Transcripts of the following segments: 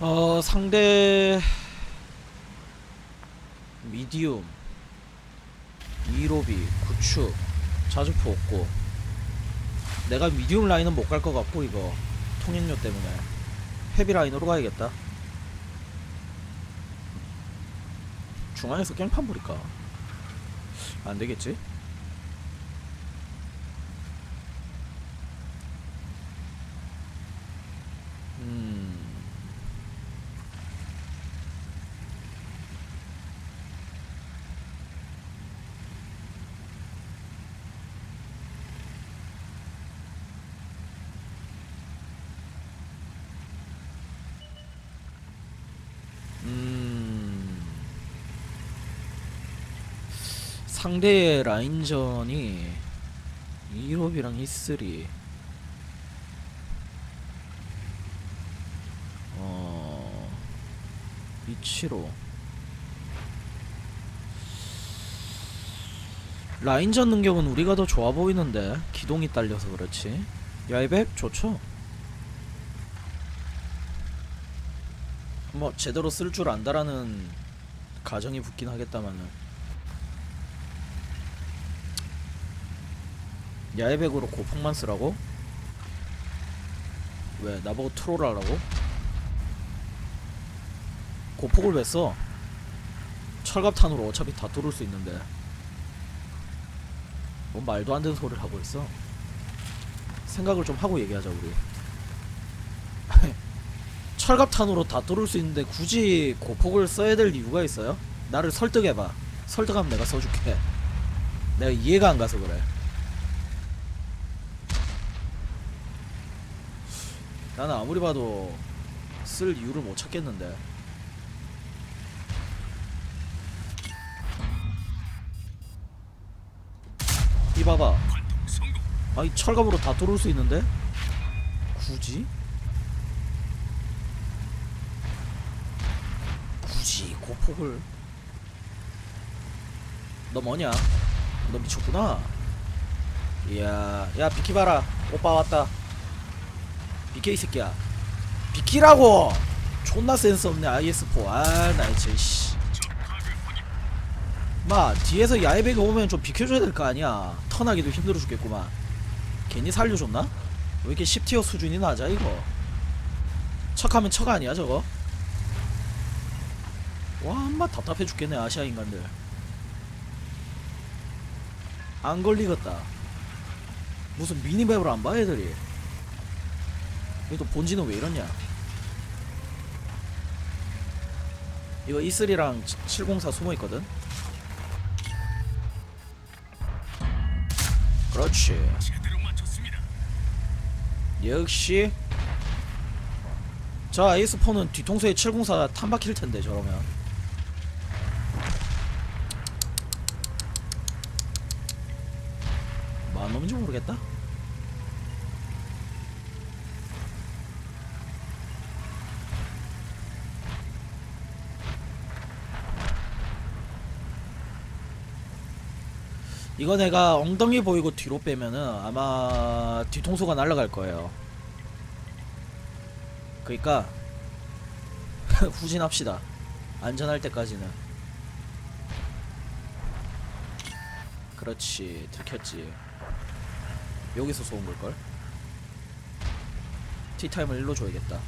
어 상대 미디움 이로비 구축 자주포 없고. 내가 미디움 라인은 못 갈 것 같고 이거. 통행료 때문에. 헤비 라인으로 가야겠다. 중앙에서 깽판 부릴까? 안 되겠지? 상대의 라인전이 이롭이랑 히스리. 어 이치로. 라인전 능력은 우리가 더 좋아 보이는데 기동이 딸려서 그렇지. 야이백? 좋죠. 뭐 제대로 쓸 줄 안다라는 가정이 붙긴 하겠다마는 야외백으로 고폭만 쓰라고? 왜 나보고 트롤하라고? 고폭을 왜 써? 철갑탄으로 어차피 다 뚫을 수 있는데 뭔 말도 안 되는 소리를 하고 있어 생각을 좀 하고 얘기하자 우리 철갑탄으로 다 뚫을 수 있는데 굳이 고폭을 써야 될 이유가 있어요? 나를 설득해봐 설득하면 내가 써줄게 내가 이해가 안 가서 그래 나는 아무리 봐도 쓸 이유를 못 찾겠는데. 이 봐봐. 아니 철갑으로 다 뚫을 수 있는데? 굳이? 굳이 고폭을? 너 뭐냐? 너 미쳤구나. 이야 야 비키봐라. 오빠 왔다 비켜 이 새끼야. 비키라고. 존나 센스 없네 IS4 아나 진짜 씨. 마 뒤에서 야외배가 오면 좀 비켜줘야 될 거 아니야. 턴하기도 힘들어 죽겠구만. 괜히 살려줬나? 왜 이렇게 10티어 수준이 낮아 이거? 척하면 척 아니야 저거? 와 엄마 답답해 죽겠네 아시아 인간들. 안 걸리겠다. 무슨 미니맵을 안 봐 애들이 이거 본지는 왜 이러냐? 이거 E3랑 704 숨어있거든? 그렇지. 역시. 자 에이스4는 뒤통수에 704 탄박힐 텐데 저러면 뭐한 놈인지 모르겠다 이거 내가 엉덩이 보이고 뒤로 빼면은 아마 뒤통수가 날아갈 거예요. 그니까 후진합시다. 안전할 때까지는. 그렇지 들켰지. 여기서 쏘은 걸걸? 티타임을 일로 줘야겠다.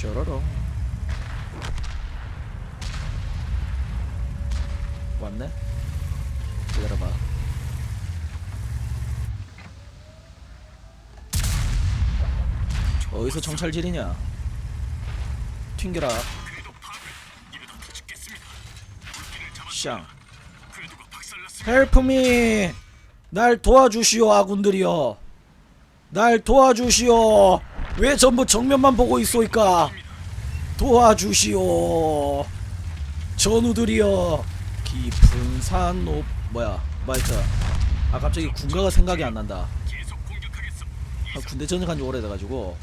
셔러롱 왔네? 기다려봐. 어디서 정찰질이냐? 튕겨라. 샹. 헬프미! 날 도와주시오 아군들이여. 날 도와주시오. 왜 전부 정면만 보고 있소이까? 도와주시오. 전우들이여 깊은 산 높... 뭐야 마이크 아 갑자기 군가가 생각이 안 난다 아, 군대 전역 한 지 오래돼가지고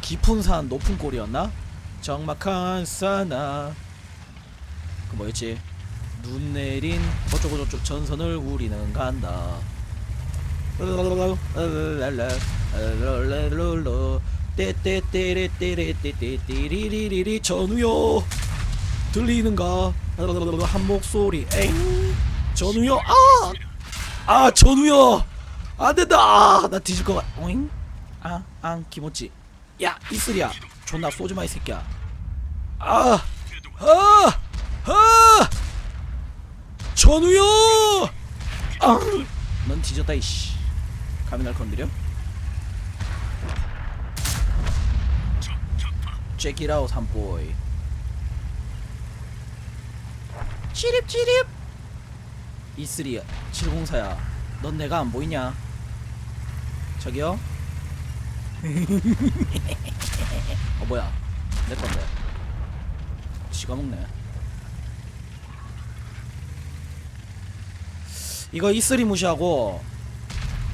깊은 산 높은 골이었나? 적막한 산하 그 뭐였지? 눈 내린 어쩌고 저쩌고 전선을 우리는 간다 떼떼떼레떼레떼떼리리리리 전우요 들리는가 한 목소리 엥 전우요 아! 아 전우요 안된다 아, 나 뒤질 것 같.. 오잉? 아, 안 기모찌 야 이슬이야 존나 쏘지 마 이 새끼야 아! 아! 아! 전우요! 아! 넌 뒤졌다 이씨 감히 날 건드려? Out 한보이 찌립찌립 이슬이야 704야. 넌 내가 안 보이냐? 저기요? 어 뭐야? 내 건데 지가 먹네. 이거 이슬이 무시하고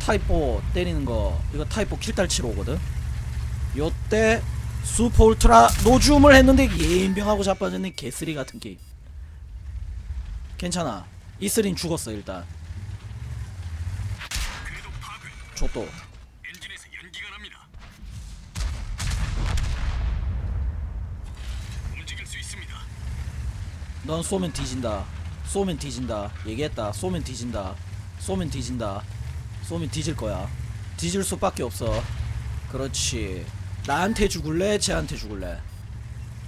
타이포 때리는 거 이거 타이포 킬달 치러 오거든? 요때 슈퍼 울트라 노줌을 했는데 예인병하고 자빠졌네. 개쓰리 같은 게임 괜찮아 이슬인 죽었어 일단 좆도. 넌 쏘면 뒤진다. 쏘면 뒤진다. 얘기했다. 쏘면 뒤진다. 쏘면 뒤진다. 쏘면 뒤질 거야. 뒤질 수밖에 없어. 그렇지. 나한테 죽을래? 쟤한테 죽을래?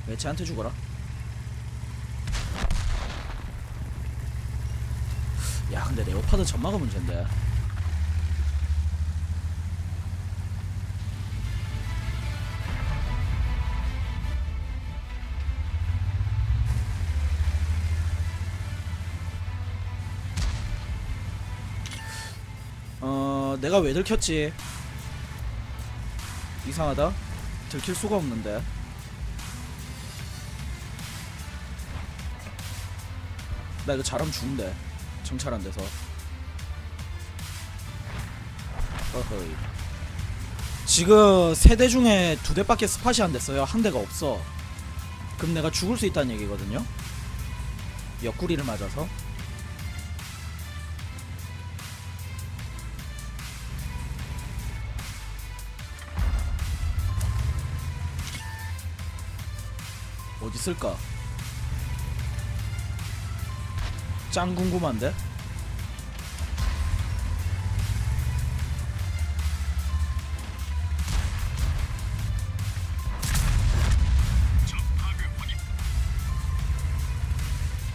왜 쟤한테 죽어라? 야, 근데 레오 파드 점마가 문제인데. 어, 내가 왜 들켰지? 이상하다. 들킬 수가 없는데. 나 이거 잘하면 죽는데. 정찰 안 돼서. 어허이. 지금 세 대 중에 두 대밖에 스팟이 안 됐어요. 한 대가 없어. 그럼 내가 죽을 수 있다는 얘기거든요. 옆구리를 맞아서. 어디 있을까? 짱 궁금한데?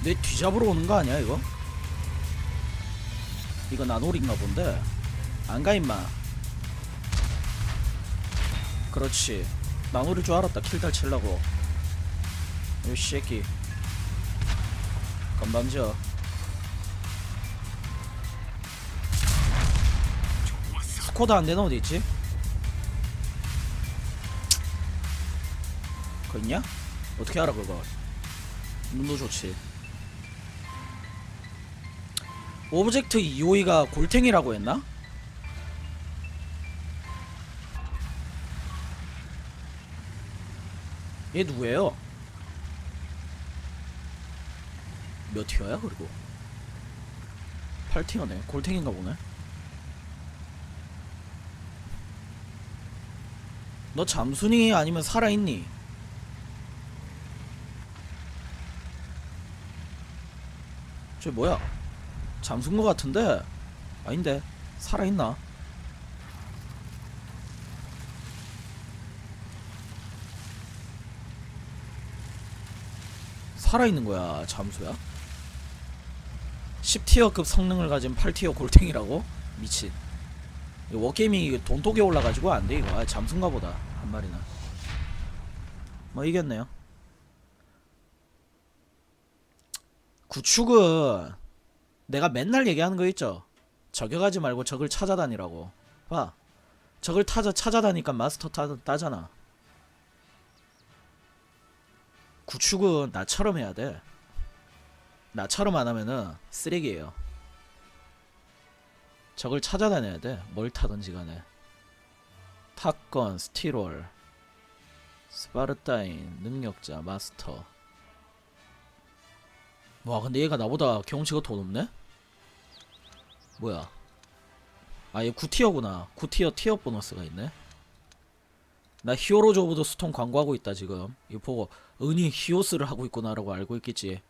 내 뒤잡으러 오는 거 아니야 이거? 이거 나놀인가 본데 안 가 임마 그렇지 나놀일 줄 알았다 킬달 칠라고 이 새끼 건방져 좋았어. 스코드 안 되는 어디 있지? 그 있냐? 어떻게 알아 그거 눈도 좋지 오브젝트 EOE가 골탱이라고 했나? 얘 누구예요? 몇 티어야 그리고 8티어네 골탱인가 보네 너 잠순이 아니면 살아있니? 쟤 뭐야? 잠순 거 같은데? 아닌데 살아있나? 살아있는 거야 잠수야? 10티어급 성능을 가진 8티어 골탱이라고? 미친 이 워게이밍이 돈독에 올라가지고 안돼 이거 아, 잠수인가 보다 한 마리나 뭐 이겼네요 구축은 내가 맨날 얘기하는 거 있죠 저격하지 말고 적을 찾아다니라고 봐 적을 타자 찾아다니까 마스터 따, 따잖아 구축은 나처럼 해야 돼 나처럼 안 하면은 쓰레기예요 적을 찾아다녀야 돼. 뭘 타든지 간에. 탑건, 스티롤, 스파르타인, 능력자, 마스터. 와, 근데 얘가 나보다 경험치가 더 높네? 뭐야? 아, 얘 9티어구나. 9티어 티어 보너스가 있네. 나 히어로즈 오브 더 스톤 광고하고 있다, 지금. 이거 보고, 은희 히오스를 하고 있구나라고 알고 있겠지.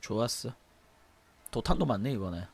좋았어. 도탄도 많네, 이번에.